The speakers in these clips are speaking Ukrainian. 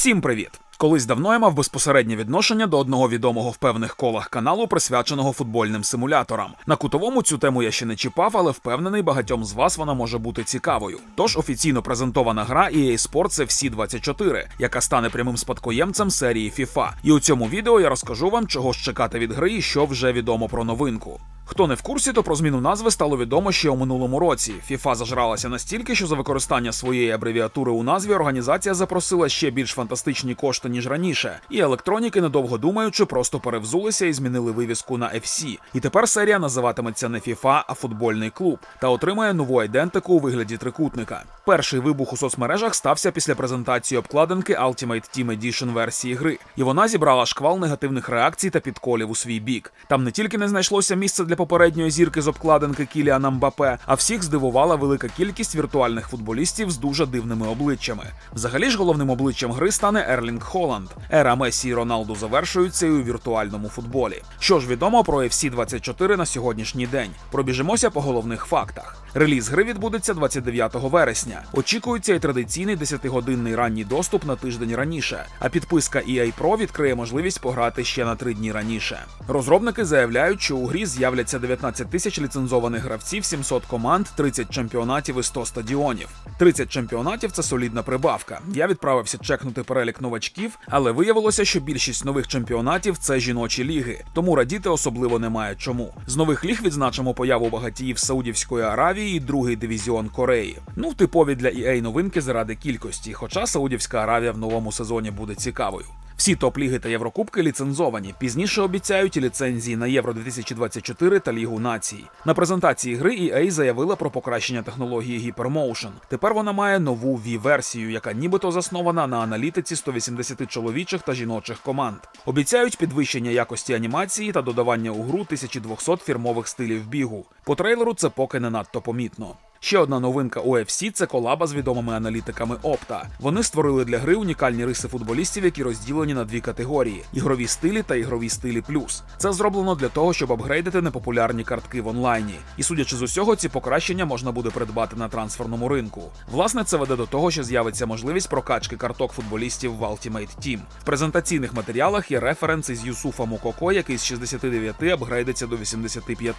Всім привіт! Колись давно я мав безпосереднє відношення до одного відомого в певних колах каналу, присвяченого футбольним симуляторам. На кутовому цю тему я ще не чіпав, але впевнений, багатьом з вас вона може бути цікавою. Тож офіційно презентована гра EA Sports FC 24, яка стане прямим спадкоємцем серії FIFA. І у цьому відео я розкажу вам, чого ж чекати від гри і що вже відомо про новинку. Хто не в курсі, то про зміну назви стало відомо ще у минулому році. FIFA зажралася настільки, що за використання своєї абревіатури у назві організація запросила ще більш фантастичні кошти ніж раніше. І електроніки, недовго думаючи, просто перевзулися і змінили вивіску на FC. І тепер серія називатиметься не FIFA, а футбольний клуб та отримає нову айдентику у вигляді трикутника. Перший вибух у соцмережах стався після презентації обкладинки Ultimate Team Edition версії гри, і вона зібрала шквал негативних реакцій та підколів у свій бік. Там не тільки не знайшлося місце для попередньої зірки з обкладинки Кіліана Мбапе, а всіх здивувала велика кількість віртуальних футболістів з дуже дивними обличчями. Взагалі ж головним обличчям гри стане Ерлінг Холланд. Ера Месі і Роналду завершується і у віртуальному футболі. Що ж відомо про FC 24 на сьогоднішній день? Пробіжимося по головних фактах. Реліз гри відбудеться 29 вересня. Очікується і традиційний 10-годинний ранній доступ на тиждень раніше. А підписка EA Pro відкриє можливість пограти ще на три дні раніше. Розробники заявляють, що у грі з'являться 19 тисяч ліцензованих гравців, 700 команд, 30 чемпіонатів і 100 стадіонів. 30 чемпіонатів це солідна прибавка. Я відправився чекнути перелік новачків, але виявилося, що більшість нових чемпіонатів це жіночі ліги, тому радіти особливо немає чому. З нових ліг відзначимо появу багатіїв Саудівської Аравії і другий дивізіон Кореї. Ну, типові для EA новинки заради кількості, хоча Саудівська Аравія в новому сезоні буде цікавою. Всі топ-ліги та Єврокубки ліцензовані. Пізніше обіцяють і ліцензії на Євро 2024 та Лігу націй. На презентації гри EA заявила про покращення технології Hypermotion. Тепер вона має нову V-версію, яка нібито заснована на аналітиці 180 чоловічих та жіночих команд. Обіцяють підвищення якості анімації та додавання у гру 1200 фірмових стилів бігу. По трейлеру це поки не надто помітно. Ще одна новинка UFC – це колаба з відомими аналітиками Opta. Вони створили для гри унікальні риси футболістів, які розділені на дві категорії: ігрові стилі та ігрові стилі плюс. Це зроблено для того, щоб апгрейдити непопулярні картки в онлайні. І судячи з усього, ці покращення можна буде придбати на трансферному ринку. Власне, це веде до того, що з'явиться можливість прокачки карток футболістів в Ultimate Team. В презентаційних матеріалах є референси з Юсуфа Мукоко, який з 69 апгрейдиться до 85.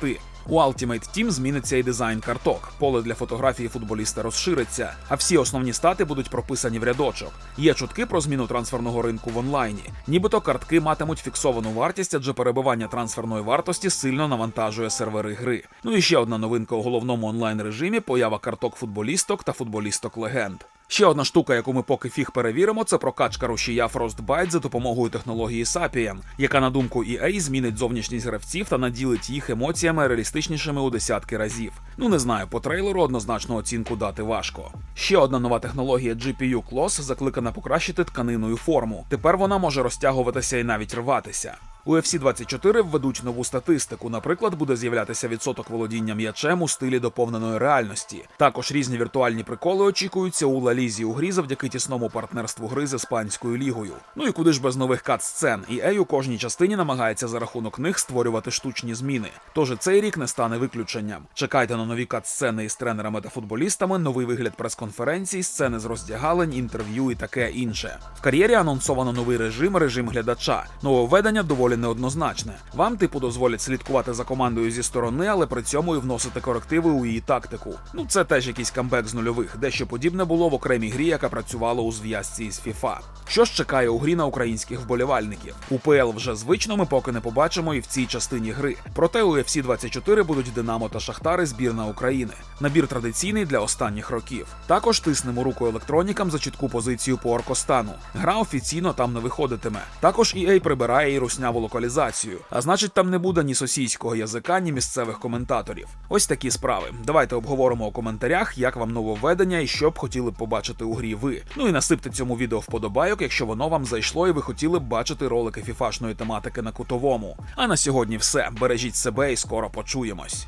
У Ultimate Team зміниться і дизайн карток. Поле для фотографії футболіста розшириться, а всі основні стати будуть прописані в рядочок. Є чутки про зміну трансферного ринку в онлайні. Нібито картки матимуть фіксовану вартість, адже перебивання трансферної вартості сильно навантажує сервери гри. Ну і ще одна новинка у головному онлайн режимі поява карток футболісток та футболісток легенд. Ще одна штука, яку ми поки фіг перевіримо, це прокачка рушія Frostbite за допомогою технології Sapien, яка, на думку EA, змінить зовнішність гравців та наділить їх емоціями реалістичнішими у десятки разів. Ну не знаю, по трейлеру однозначно оцінку дати важко. Ще одна нова технологія GPU Close закликана покращити тканиною форму. Тепер вона може розтягуватися і навіть рватися. У UFC 24 введуть нову статистику. Наприклад, буде з'являтися відсоток володіння м'ячем у стилі доповненої реальності. Також різні віртуальні приколи очікуються у Ла Лізі у грі завдяки тісному партнерству гри з іспанською лігою. Ну і куди ж без нових кат-сцен. EA у кожній частині намагається за рахунок них створювати штучні зміни. Тож цей рік не стане виключенням. Чекайте на нові кат-сцени із тренерами та футболістами, новий вигляд прес-конференцій, сцени з роздягалень, інтерв'ю і таке інше. В кар'єрі анонсовано новий режим, режим глядача. Нововведення доволі неоднозначне. Вам, типу, дозволять слідкувати за командою зі сторони, але при цьому і вносити корективи у її тактику. Ну це теж якийсь камбек з нульових, дещо подібне було в окремій грі, яка працювала у зв'язці із FIFA. Що ж чекає у грі на українських вболівальників? У ПЛ вже звично ми поки не побачимо і в цій частині гри. Проте у UFC 24 будуть Динамо та Шахтари збірна України. Набір традиційний для останніх років. Також тиснемо руку електронікам за чітку позицію по Оркостану. Гра офіційно там не виходитиме. Також EA прибирає і русняву локалізацію, а значить, там не буде ні сосійського язика, ні місцевих коментаторів. Ось такі справи. Давайте обговоримо у коментарях, як вам нововведення і що б хотіли побачити у грі ви. Ну і насипте цьому відео вподобайок, якщо воно вам зайшло і ви хотіли б бачити ролики фіфашної тематики на кутовому. А на сьогодні все. Бережіть себе і скоро почуємось.